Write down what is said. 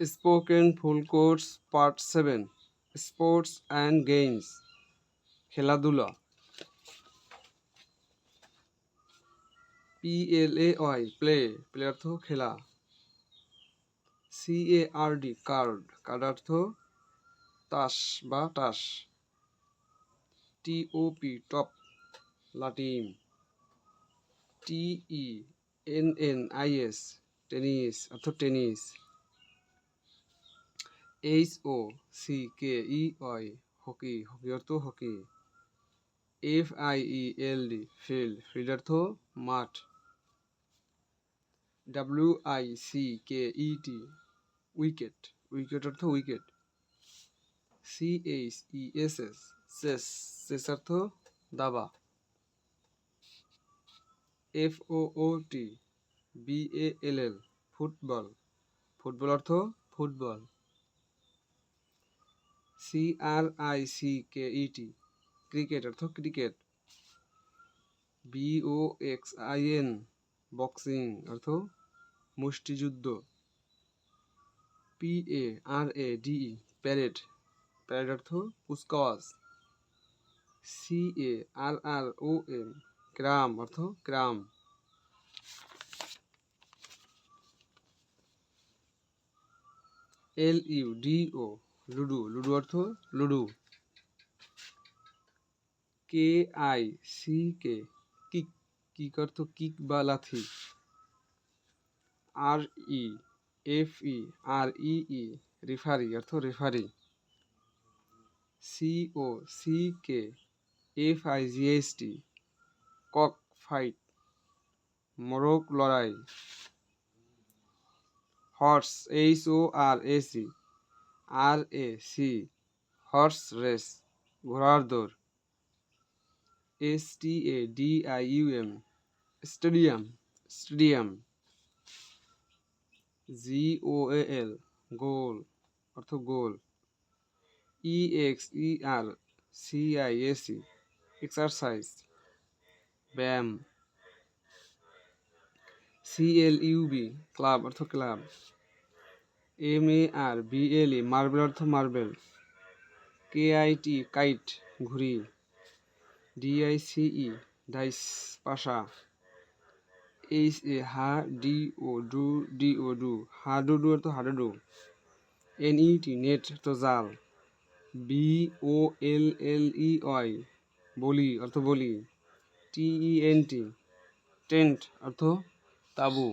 Spoken full course part seven, sports and games, খেলাধুলা। P L A Y, play play অর্থ খেলা। C A R D, card card অর্থ তাস বা টাস। T O P, top, লাটিম। T E N N I S, tennis অর্থ tennis. H O C K E Y hockey hockey অর্থ hockey F I E L D field field অর্থ মাঠ. W I C K E T wicket wicket অর্থ wicket C H E S S chess chess অর্থ দাবা. F O O T B A L L football football অর্থ football C R I C K E T cricket অর্থ cricket B O X I N boxing অর্থ মুষ্টিযুদ্ধ. P A R A D E parade parade অর্থ কুচকাওয়াজ C A R R O M ক্রাম অর্থ ক্রাম L U D O ludo ludo অর্থ ludo. K I C K kick kick অর্থ kick বা লাথি। R E F E R E E referee অর্থ referee C O C K F I G S T cock fight মোরগ লড়াই। Horse H O R A C R A C, horse race, ঘোড়ার দৌড়। S T A D I U M, stadium stadium. G O A L, goal, অর্থ goal. E X E R, C I S E, exercise, ব্যায়াম। C L U B, club, অর্থ club. M A R B L E marble অর্থ marble. K I T, kite, ঘুড়ি। D I C E, dice, Pasha. H A, হা, D O, ডু, D O, ডু। হাডুডু অর্থ হাডুডু এন, ই, টি, net অর্থ জাল। বি, ও, এল এল, ই, ওয়াই, বলি অর্থ বলি। টি, ই, এন, টি, টেন্ট অর্থ তাবু।